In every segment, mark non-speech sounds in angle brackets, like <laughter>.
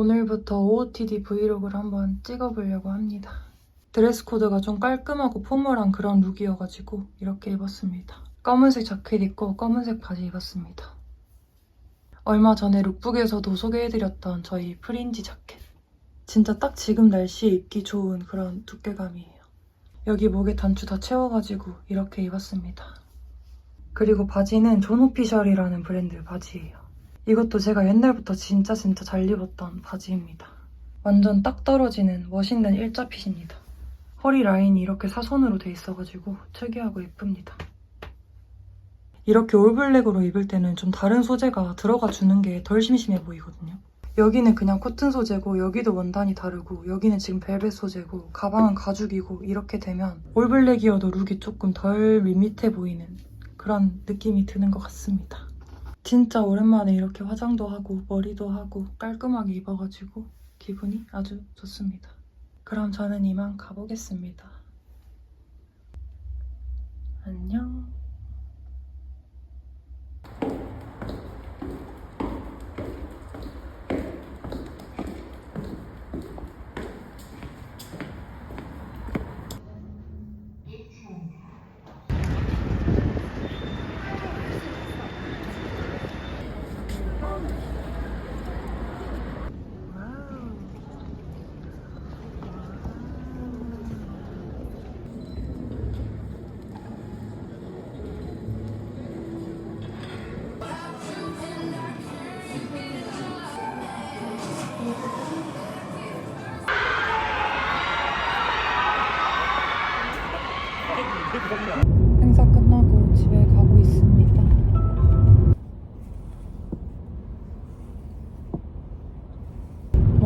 오늘부터 OOTD 브이로그를 한번 찍어보려고 합니다. 드레스 코드가 좀 깔끔하고 포멀한 그런 룩이어가지고 이렇게 입었습니다. 검은색 자켓 입고 검은색 바지 입었습니다. 얼마 전에 룩북에서도 소개해드렸던 저희 프린지 자켓. 진짜 딱 지금 날씨에 입기 좋은 그런 두께감이에요. 여기 목에 단추 다 채워가지고 이렇게 입었습니다. 그리고 바지는 존 오피셜이라는 브랜드 바지예요. 이것도 제가 옛날부터 진짜 진짜 잘 입었던 바지입니다. 완전 딱 떨어지는 멋있는 일자 핏입니다. 허리 라인이 이렇게 사선으로 돼 있어가지고 특이하고 예쁩니다. 이렇게 올블랙으로 입을 때는 좀 다른 소재가 들어가 주는 게 덜 심심해 보이거든요. 여기는 그냥 코튼 소재고 여기도 원단이 다르고 여기는 지금 벨벳 소재고 가방은 가죽이고 이렇게 되면 올블랙이어도 룩이 조금 덜 밋밋해 보이는 그런 느낌이 드는 것 같습니다. 진짜 오랜만에 이렇게 화장도 하고 머리도 하고 깔끔하게 입어가지고 기분이 아주 좋습니다. 그럼 저는 이만 가보겠습니다. 안녕.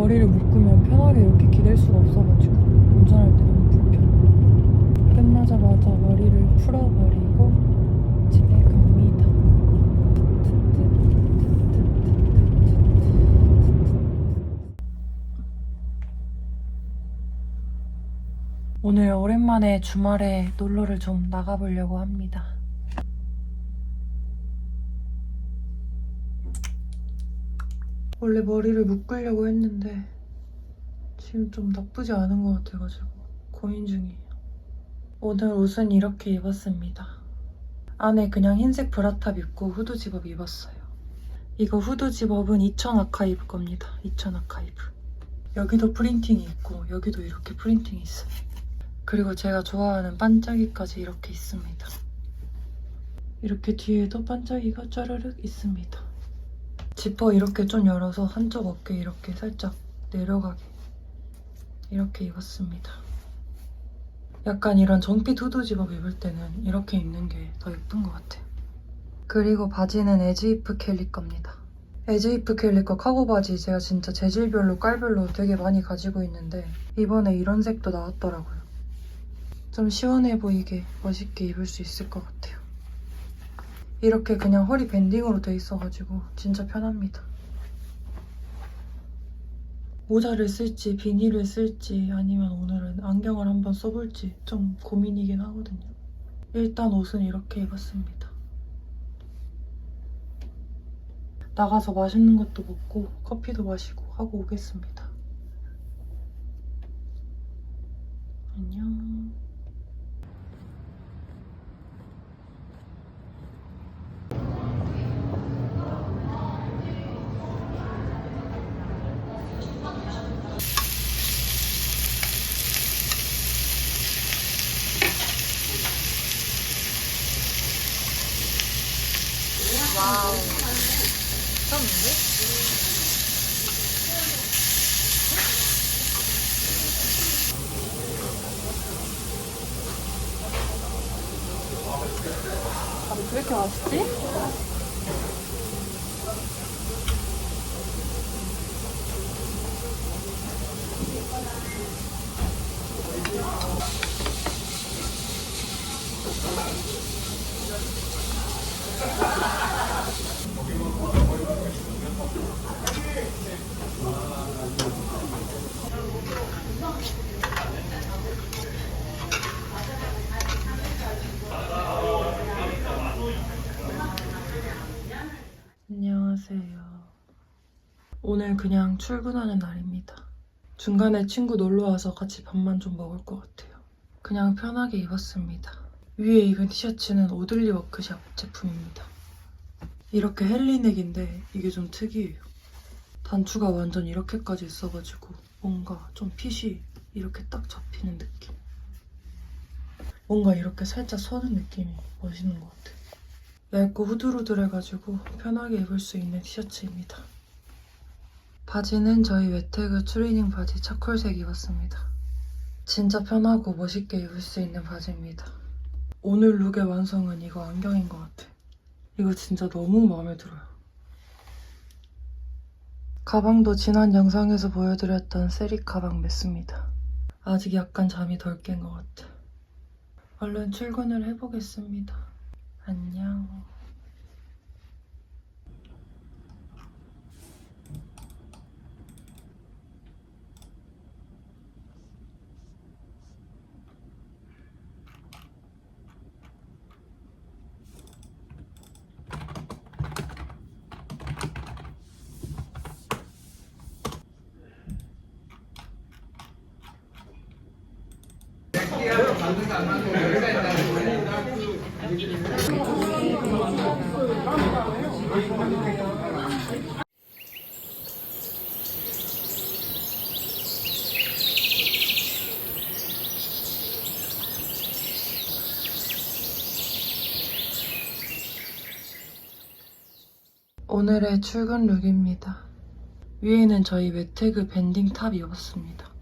머리를 묶으면 편하게 이렇게 기댈 수가 없어가지고 운전할 때 너무 불편해. 끝나자마자 머리를 풀어버리고 집에 갑니다. 오늘 오랜만에 주말에 놀러를 좀 나가보려고 합니다. 원래 머리를 묶으려고 했는데 지금 좀 나쁘지 않은 것 같아가지고 고민 중이에요. 오늘 옷은 이렇게 입었습니다. 안에 그냥 흰색 브라탑 입고 후드 집업 입었어요. 이거 후드 집업은 2000 아카이브 겁니다. 2000 아카이브. 여기도 프린팅이 있고 여기도 이렇게 프린팅이 있어요. 그리고 제가 좋아하는 반짝이까지 이렇게 있습니다. 이렇게 뒤에도 반짝이가 짜르륵 있습니다. 지퍼 이렇게 좀 열어서 한쪽 어깨 이렇게 살짝 내려가게 이렇게 입었습니다. 약간 이런 정핏 후드 집업 입을 때는 이렇게 입는 게 더 예쁜 것 같아요. 그리고 바지는 에즈이프 캘리 겁니다. 에즈이프 캘리 거 카고 바지 제가 진짜 재질별로 깔별로 되게 많이 가지고 있는데 이번에 이런 색도 나왔더라고요. 좀 시원해 보이게 멋있게 입을 수 있을 것 같아요. 이렇게 그냥 허리 밴딩으로 돼 있어가지고 진짜 편합니다. 모자를 쓸지 비닐을 쓸지 아니면 오늘은 안경을 한번 써볼지 좀 고민이긴 하거든요. 일단 옷은 이렇게 입었습니다. 나가서 맛있는 것도 먹고 커피도 마시고 하고 오겠습니다. 안녕. 와우. 미쳤는데? 밥이 오늘 그냥 출근하는 날입니다. 중간에 친구 놀러와서 같이 밥만 좀 먹을 것 같아요. 그냥 편하게 입었습니다. 위에 입은 티셔츠는 오들리 워크샵 제품입니다. 이렇게 헬리넥인데 이게 좀 특이해요. 단추가 완전 이렇게까지 있어가지고 뭔가 좀 핏이 이렇게 딱 잡히는 느낌. 뭔가 이렇게 살짝 서는 느낌이 멋있는 것 같아요. 얇고 후들후들해가지고 편하게 입을 수 있는 티셔츠입니다. 바지는 저희 웨테그 추리닝 바지 차콜색 입었습니다. 진짜 편하고 멋있게 입을 수 있는 바지입니다. 오늘 룩의 완성은 이거 안경인 것 같아. 이거 진짜 너무 마음에 들어요. 가방도 지난 영상에서 보여드렸던 세릭 가방 맸습니다. 아직 약간 잠이 덜 깬 것 같아. 얼른 출근을 해보겠습니다. 안녕. 오늘의 출근 룩입니다. 위에는 저희 웨테그 밴딩 탑 입었습니다.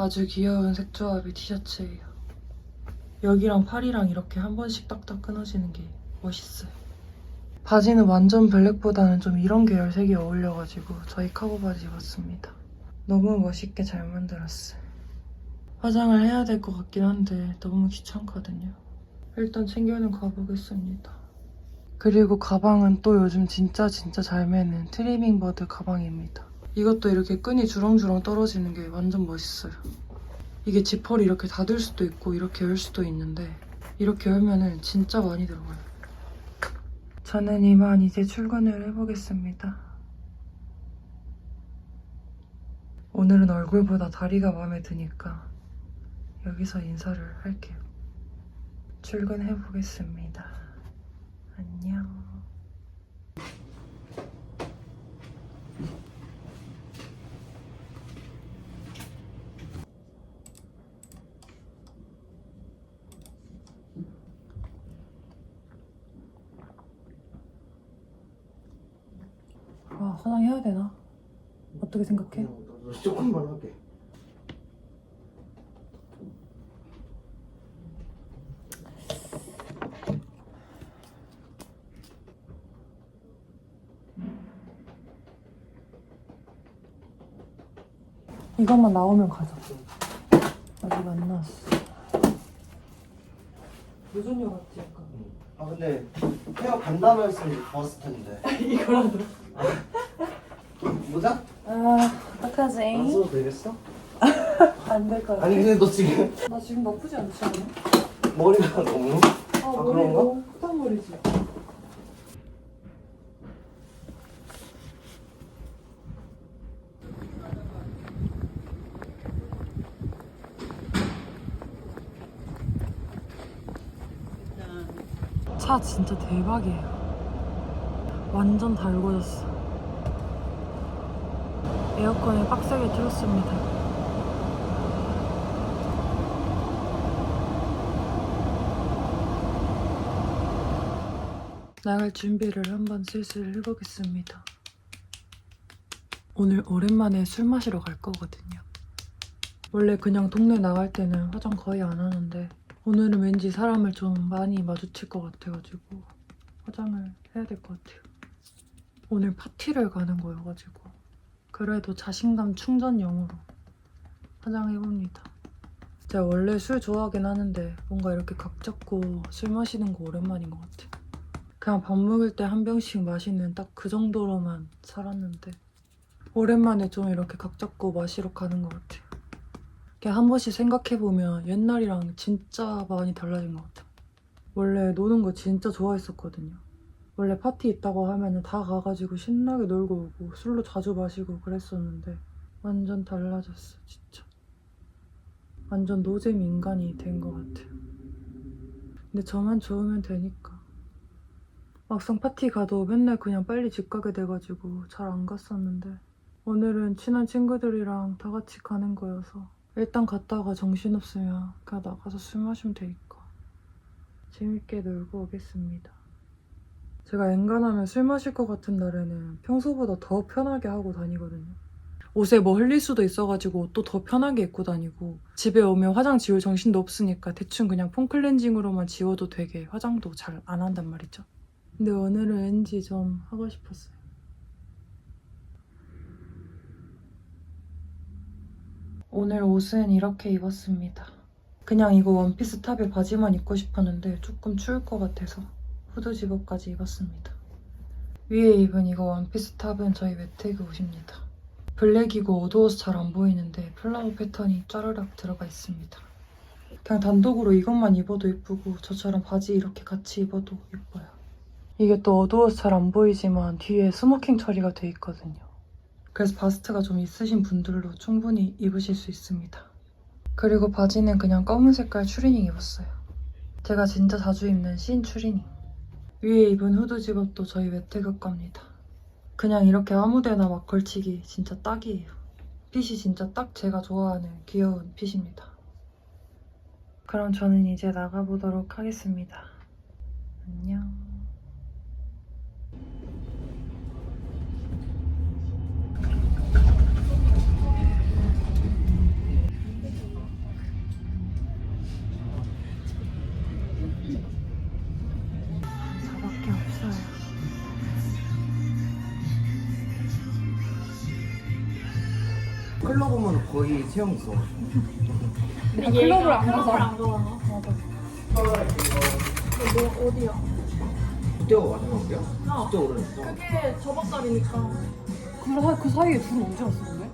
아주 귀여운 색조합의 티셔츠예요. 여기랑 팔이랑 이렇게 한 번씩 딱딱 끊어지는 게 멋있어요. 바지는 완전 블랙보다는 좀 이런 계열 색이 어울려가지고 저희 카고 바지 입었습니다. 너무 멋있게 잘 만들었어요. 화장을 해야 될 것 같긴 한데 너무 귀찮거든요. 일단 챙겨는 가보겠습니다. 그리고 가방은 또 요즘 진짜 진짜 잘 매는 트리밍 버드 가방입니다. 이것도 이렇게 끈이 주렁주렁 떨어지는 게 완전 멋있어요. 이게 지퍼를 이렇게 닫을 수도 있고 이렇게 열 수도 있는데 이렇게 열면은 진짜 많이 들어가요. 저는 이만 이제 출근을 해보겠습니다. 오늘은 얼굴보다 다리가 마음에 드니까 여기서 인사를 할게요. 출근해보겠습니다. 안녕. 아, 화장해야 되나? 어떻게 생각해? 조금만 할게. 이것만 나오면 가자. 아직 안 나왔어. 유전녀 같지 약간. 아 근데 헤어 간다면 했으면 좋았을 텐데. 이거라도. 모자? 아, 어떡하지? 안 써도 되겠어? <laughs> 안 될 거야. 아니 근데 너 지금 나 지금 나쁘지 않지 않아? 머리가 너무 아, 머리 그런가? 너무 머리지. 차 진짜 대박이에요. 완전 달궈졌어. 에어컨을 빡세게 틀었습니다. 나갈 준비를 한번 슬슬 해보겠습니다. 오늘 오랜만에 술 마시러 갈 거거든요. 원래 그냥 동네 나갈 때는 화장 거의 안 하는데 오늘은 왠지 사람을 좀 많이 마주칠 것 같아가지고 화장을 해야 될 것 같아요. 오늘 파티를 가는 거여가지고 그래도 자신감 충전용으로 화장해봅니다. 제가 원래 술 좋아하긴 하는데 뭔가 이렇게 각 잡고 술 마시는 거 오랜만인 것 같아요. 그냥 밥 먹을 때 한 병씩 마시는 딱 그 정도로만 살았는데 오랜만에 좀 이렇게 각 잡고 마시러 가는 것 같아요. 그냥 한 번씩 생각해보면 옛날이랑 진짜 많이 달라진 것 같아요. 원래 노는 거 진짜 좋아했었거든요. 원래 파티 있다고 하면은 다 가가지고 신나게 놀고 오고 술로 자주 마시고 그랬었는데 완전 달라졌어 진짜. 완전 노잼 인간이 된 것 같아요 근데 저만 좋으면 되니까. 막상 파티 가도 맨날 그냥 빨리 집 가게 돼가지고 잘 안 갔었는데 오늘은 친한 친구들이랑 다 같이 가는 거여서 일단 갔다가 정신없으면 그냥 나가서 술 마시면 되니까. 재밌게 놀고 오겠습니다 제가 엔간하면 술 마실 것 같은 날에는 평소보다 더 편하게 하고 다니거든요. 옷에 뭐 흘릴 수도 있어가지고 옷도 더 편하게 입고 다니고 집에 오면 화장 지울 정신도 없으니까 대충 그냥 폼클렌징으로만 지워도 되게 화장도 잘 안 한단 말이죠. 근데 오늘은 왠지 좀 하고 싶었어요. 오늘 옷은 이렇게 입었습니다. 그냥 이거 원피스 탑에 바지만 입고 싶었는데 조금 추울 것 같아서 후드 집업까지 입었습니다. 위에 입은 이거 원피스 탑은 저희 웨테그 옷입니다. 블랙이고 어두워서 잘 안 보이는데 플라워 패턴이 짜르륵 들어가 있습니다. 그냥 단독으로 이것만 입어도 예쁘고 저처럼 바지 이렇게 같이 입어도 예뻐요. 이게 또 어두워서 잘 안 보이지만 뒤에 스모킹 처리가 돼 있거든요. 그래서 바스트가 좀 있으신 분들로 충분히 입으실 수 있습니다. 그리고 바지는 그냥 검은 색깔 추리닝 입었어요. 제가 진짜 자주 입는 신 추리닝. 위에 입은 후드 집업도 저희 웨테그 겁니다. 그냥 이렇게 아무데나 막 걸치기 진짜 딱이에요. 핏이 진짜 딱 제가 좋아하는 귀여운 핏입니다. 그럼 저는 이제 나가보도록 하겠습니다. 안녕. 거의 체형 있어. 클럽을 안 가서 그때가 마지막이야? 진짜 오래됐어. 그게 저번 달이니까 그, 그 사이에 둘은 언제 왔어 근데?